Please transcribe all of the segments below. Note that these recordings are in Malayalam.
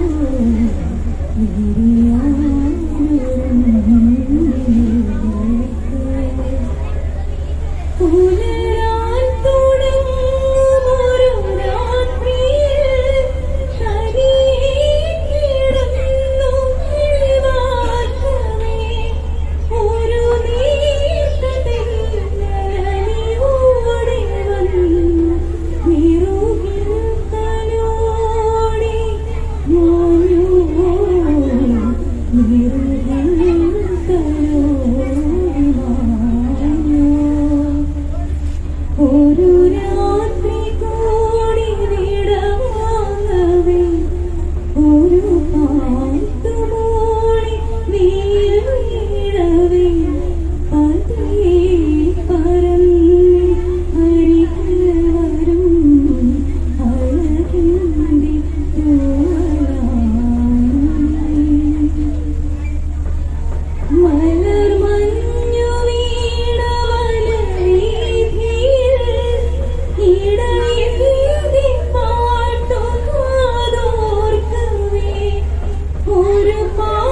Thank you. you. ഒരു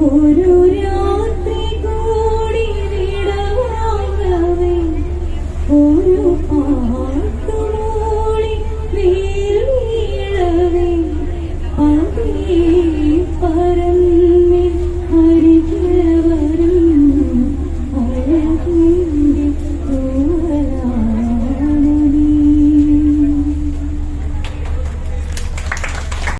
ഒരു